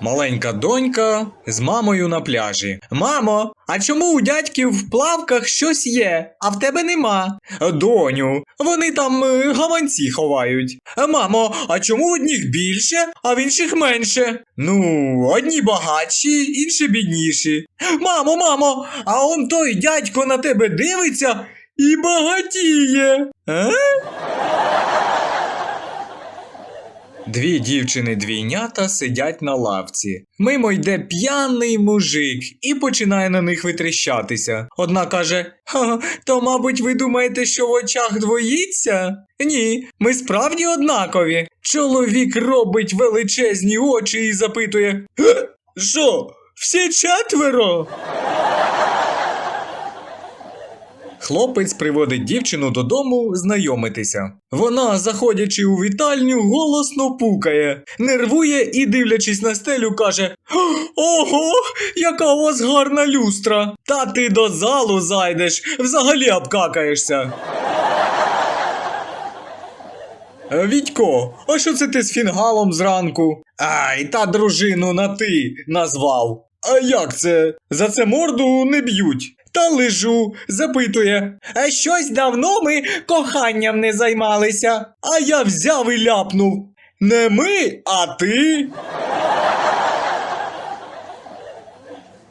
Маленька донька з мамою на пляжі. Мамо, а чому у дядьків в плавках щось є, а в тебе нема? Доню, вони там е, гаманці ховають. Мамо, а чому в одних більше, а в інших менше? Ну, одні багатші, інші бідніші. Мамо, мамо, а он той дядько на тебе дивиться і багатіє. Е? Дві дівчини-двійнята сидять на лавці. Мимо йде п'яний мужик і починає на них витріщатися. Одна каже: Ха, то, мабуть, ви думаєте, що в очах двоїться? Ні, ми справді однакові. Чоловік робить величезні очі і запитує: «Е, Що, всі четверо? Хлопець приводить дівчину додому знайомитися. Вона, заходячи у вітальню, голосно пукає, нервує і, дивлячись на стелю, каже: Ого, яка у вас гарна люстра! Та ти до залу зайдеш, взагалі обкакаєшся. «Е, Вітько, а що це ти з фінгалом зранку? Ай, та дружину на ти назвав. А як це? За це морду не б'ють. Та лежу, запитує. А щось давно ми коханням не займалися. А я взяв і ляпнув. Не ми, а ти.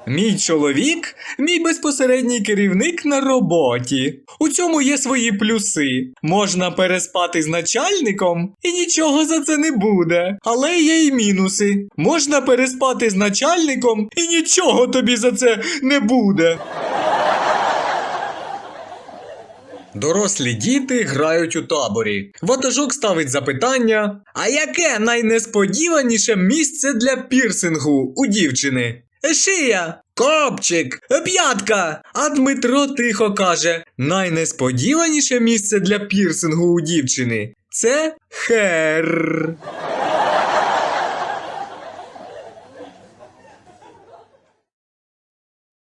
Мій чоловік мій безпосередній керівник на роботі. У цьому є свої плюси. Можна переспати з начальником і нічого за це не буде. Але є й мінуси. Можна переспати з начальником і нічого тобі за це не буде. Дорослі діти грають у таборі. Ватажок ставить запитання: А яке найнесподіваніше місце для пірсингу у дівчини? Шия, копчик, п'ятка. А Дмитро тихо каже: найнесподіваніше місце для пірсингу у дівчини це хер.